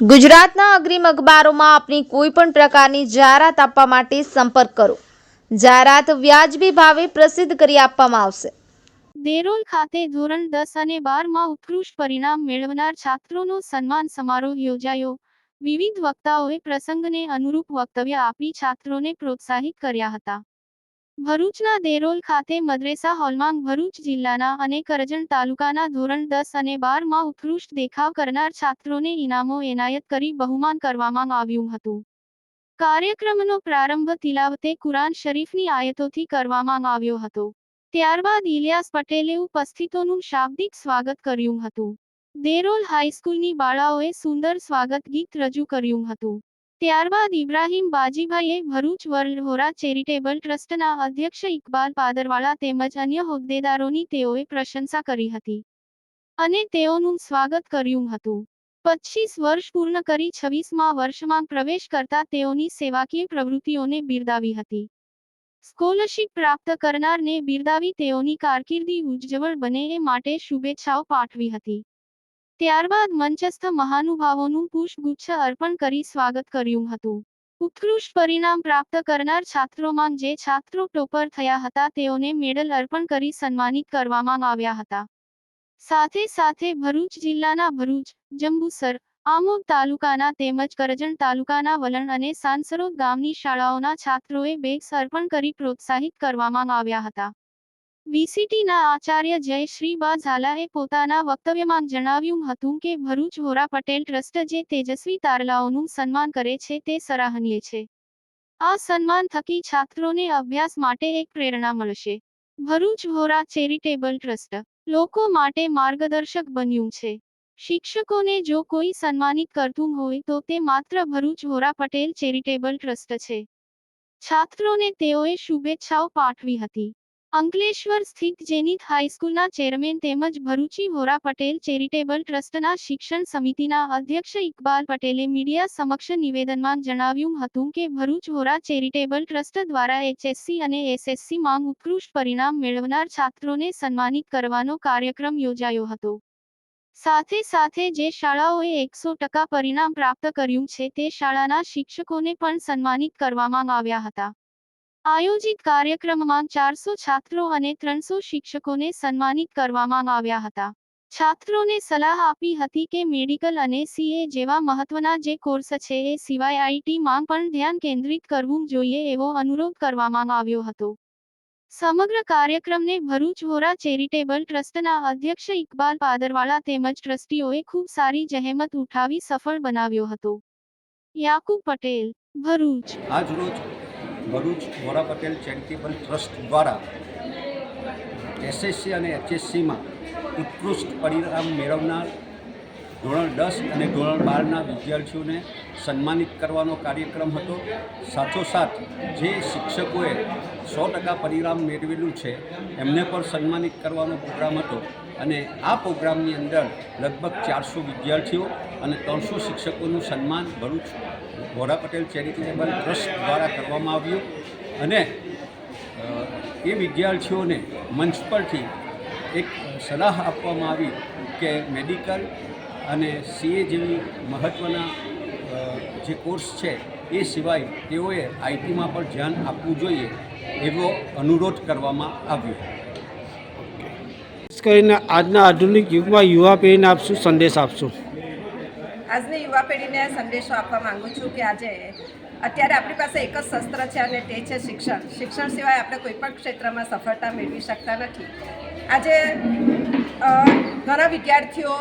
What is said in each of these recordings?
ગુજરાતના અગ્રીમ અખબારોમાં આપની કોઈ પણ પ્રકારની જાહેરાત આપવા માટે સંપર્ક કરો. જાહેરાત વ્યાજબી ભાવે પ્રસિદ્ધ કરી આપવામાં આવશે. દેરોલ ખાતે ધોરણ દસ અને બારમાં ઉત્કૃષ્ટ પરિણામ મેળવનાર છાત્રોનો સન્માન સમારોહ યોજાયો. વિવિધ વક્તાઓએ પ્રસંગને અનુરૂપ વક્તવ્ય આપી છાત્રોને પ્રોત્સાહિત કર્યા હતા. ભરૂચના દેરોલ ખાતે મદ્રેસા હોલમાં ભરૂચ જિલ્લાના અને કરજણ તાલુકાના ધોરણ દસ અને બારમાં ઉત્કૃષ્ટ દેખાવ કરનાર છાત્રોને ઇનામો એનાયત કરી બહુમાન કરવામાં આવ્યું હતું. કાર્યક્રમનો પ્રારંભ તિલાવતે કુરાન શરીફની આયતોથી કરવામાં આવ્યો હતો. ત્યારબાદ ઇલિયાસ પટેલે ઉપસ્થિતોનું શાબ્દિક સ્વાગત કર્યું હતું. દેરોલ હાઈસ્કૂલની બાળાઓએ સુંદર સ્વાગત ગીત રજૂ કર્યું હતું. ત્યારબાદ ઇબ્રાહીમ બાજીભાઈએ ભરૂચ વર્લ્ડ હોરા ચેરિટેબલ ટ્રસ્ટના અધ્યક્ષ ઇકબાલ પાદરવાળા તેમજ અન્ય હોદ્દેદારોની તેઓએ પ્રશંસા કરી હતી અને તેઓનું સ્વાગત કર્યું હતું. પચીસ વર્ષ પૂર્ણ કરી છવ્વીસમાં વર્ષમાં પ્રવેશ કરતા તેઓની સેવાકીય પ્રવૃત્તિઓને બિરદાવી હતી. સ્કોલરશીપ પ્રાપ્ત કરનારને બિરદાવી તેઓની કારકિર્દી ઉજ્જવળ બને એ માટે શુભેચ્છાઓ પાઠવી હતી. ત્યારબાદ મંચસ્થ મહાનુભાવોનું પુષ્પગુચ્છ અર્પણ કરી સ્વાગત કર્યું હતું. ઉત્કૃષ્ટ પરિણામ પ્રાપ્ત કરનાર છાત્રોમાં જે છાત્રો ટોપર થયા હતા તેઓને મેડલ અર્પણ કરી સન્માનિત કરવામાં આવ્યા હતા. સાથે સાથે ભરૂચ જિલ્લાના ભરૂચ, જંબુસર, આમોદ તાલુકાના તેમજ કરજણ તાલુકાના વલણ અને સાંસરોદ ગામની શાળાઓના છાત્રોએ બેગ્સ અર્પણ કરી પ્રોત્સાહિત કરવામાં આવ્યા હતા. વીસીટીના આચાર્ય જયશ્રી બા ઝાલાએ પોતાના વક્તવ્યમાં જણાવ્યું હતું કે ભરૂચ હોરા પટેલ ટ્રસ્ટ જે તેજસ્વી તારલાઓનું સન્માન કરે છે તે સરાહનીય છે. આ સન્માન થકી છાત્રોને અભ્યાસ માટે એક પ્રેરણા મળશે. ભરૂચ હોરા ચેરિટેબલ ટ્રસ્ટ લોકો માટે માર્ગદર્શક બન્યું છે. શિક્ષકોને જો કોઈ સન્માનિત કરતું હોય તો તે માત્ર ભરૂચ હોરા પટેલ ચેરિટેબલ ટ્રસ્ટ છે. છાત્રોને તેઓએ શુભેચ્છાઓ પાઠવી હતી. અંકલેશ્વર સ્થિત જેનિથ હાઈસ્કૂલના ચેરમેન તેમજ ભરૂચી હોરા પટેલ ચેરિટેબલ ટ્રસ્ટના શિક્ષણ સમિતિના અધ્યક્ષ ઇકબાલ પટેલે મીડિયા સમક્ષ નિવેદનમાં જણાવ્યું હતું કે ભરૂચ હોરા ચેરિટેબલ ટ્રસ્ટ દ્વારા એચએસસી અને એસએસસી માં ઉત્કૃષ્ટ પરિણામ મેળવનાર છાત્રોને સન્માનિત કરવાનો કાર્યક્રમ યોજાયો હતો. સાથે સાથે જે શાળાઓએ એકસો ટકા પરિણામ પ્રાપ્ત કર્યું છે તે શાળાના શિક્ષકોને પણ સન્માનિત કરવામાં આવ્યા હતા. આયોજિત કાર્યક્રમમાં ચારસો છાત્રો અને ત્રણસો શિક્ષકોને સન્માનિત કરવામાં આવ્યા હતા. છાત્રોને સલાહ આપી હતી કે મેડિકલ અને સીએ જેવા મહત્વના જે કોર્સ છે એ સિવાય આઈટી માં પણ ધ્યાન કેન્દ્રિત કરવું જોઈએ એવો અનુરોધ કરવામાં આવ્યો હતો. સમગ્ર કાર્યક્રમને ભરૂચ હોરા ચેરિટેબલ ટ્રસ્ટના અધ્યક્ષ ઇકબાલ પાદરવાળા તેમજ ટ્રસ્ટીઓએ ખૂબ સારી જહેમત ઉઠાવી સફળ બનાવ્યો હતો. યાકુબ પટેલ, ભરૂચ. આજ રોજ ભરૂચ વોરા પટેલ ચેરિટેબલ ટ્રસ્ટ દ્વારા એસએસસી અને એચએસસીમાં ઉત્કૃષ્ટ પરિણામ મેળવનાર ધોરણ દસ અને ધોરણ બારના વિદ્યાર્થીઓને સન્માનિત કરવાનો કાર્યક્રમ હતો. સાથોસાથ જે શિક્ષકોએ સો ટકા પરિણામ મેળવેલું છે, એમને પણ સન્માનિત કરવાનો પ્રોગ્રામ હતો અને આ પ્રોગ્રામની અંદર લગભગ ચારસો વિદ્યાર્થીઓ અને ત્રણસો શિક્ષકોનું સન્માન ભરૂચ વોરા પટેલ ચેરિટેબલ ટ્રસ્ટ દ્વારા કરવામાં આવ્યું અને એ વિદ્યાર્થીઓને મંચ પરથી એક સલાહ આપવામાં આવી કે મેડિકલ અને સીએ જેવી મહત્ત્વના જે કોર્સ છે એ સિવાય તેઓએ આઈટીમાં પણ ધ્યાન આપવું જોઈએ એવો અનુરોધ કરવામાં આવ્યો. કરીને આજના આધુનિક યુગમાં યુવા પેઢીને આપશું, સંદેશ આપશો. આજની યુવા પેઢીને સંદેશો આપવા માંગુ છું કે આજે અત્યારે આપણી પાસે એક જ શસ્ત્ર છે અને તે છે શિક્ષણ. શિક્ષણ સિવાય આપણે કોઈપણ ક્ષેત્રમાં સફળતા મેળવી શકતા નથી. આજે ઘણા વિદ્યાર્થીઓ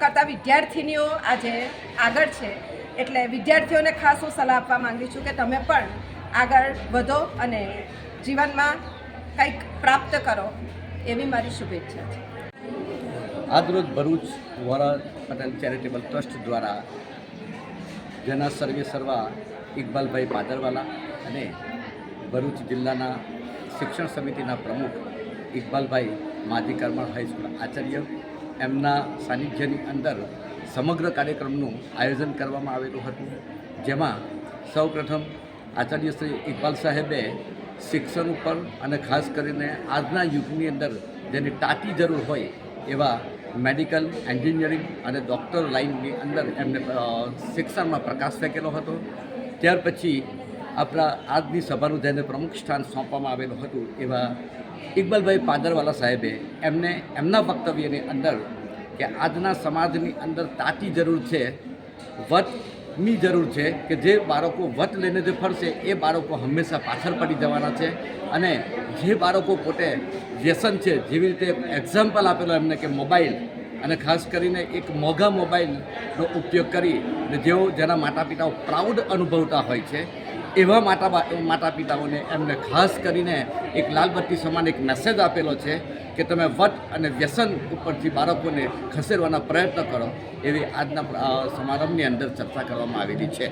કરતાં વિદ્યાર્થિનીઓ આજે આગળ છે. એટલે વિદ્યાર્થીઓને ખાસ હું સલાહ આપવા માંગુ છું કે તમે પણ આગળ વધો અને જીવનમાં કંઈક પ્રાપ્ત કરો એવી મારી શુભેચ્છા છે. આજરોજ ભરૂચ વોરા પટેલ ચેરિટેબલ ટ્રસ્ટ દ્વારા જેના સર્વે સર્વા ઇકબાલભાઈ પાદરવાલા અને ભરૂચ જિલ્લાના શિક્ષણ સમિતિના પ્રમુખ ઇકબાલભાઈ માજી કર્મણ હાઈસ્કૂલ આચાર્ય, એમના સાનિધ્યની અંદર સમગ્ર કાર્યક્રમનું આયોજન કરવામાં આવેલું હતું, જેમાં સૌપ્રથમ આચાર્ય શ્રી ઇકબાલ સાહેબે શિક્ષણ ઉપર અને ખાસ કરીને આજના યુગની અંદર જેની ટાટી જરૂર હોય એવા મેડિકલ, એન્જિનિયરિંગ અને ડૉક્ટર લાઇનની અંદર એમને શિક્ષણમાં પ્રકાશ ફેંકેલો હતો. ત્યાર પછી આપણા આજની સભાનું જેને પ્રમુખ સ્થાન સોંપવામાં આવેલું હતું, એવા ઇકબાલભાઈ પાદરવાલા સાહેબે એમને એમના વક્તવ્યની અંદર કે આજના સમાજની અંદર તાતી જરૂર છે વટની જરૂર છે કે જે બાળકો વટ લઈને જે ફરશે, એ બાળકો હંમેશા પાછળ પડી જવાના છે. અને જે બાળકો પોતે વ્યસન છે, જેવી રીતે એક્ઝામ્પલ આપેલો એમને કે મોબાઈલ, અને ખાસ કરીને એક મોંઘા મોબાઈલનો ઉપયોગ કરી અને જેઓ જેના માતા પિતાઓ પ્રાઉડ અનુભવતા હોય છે, એવા માતા માતા પિતાઓને એમને ખાસ કરીને એક લાલબત્તી સમાન એક મેસેજ આપેલો છે કે તમે વટ અને વ્યસન ઉપરથી બાળકોને ખસેડવાના પ્રયત્ન કરો એવી આજના સમારંભની અંદર ચર્ચા કરવામાં આવેલી છે.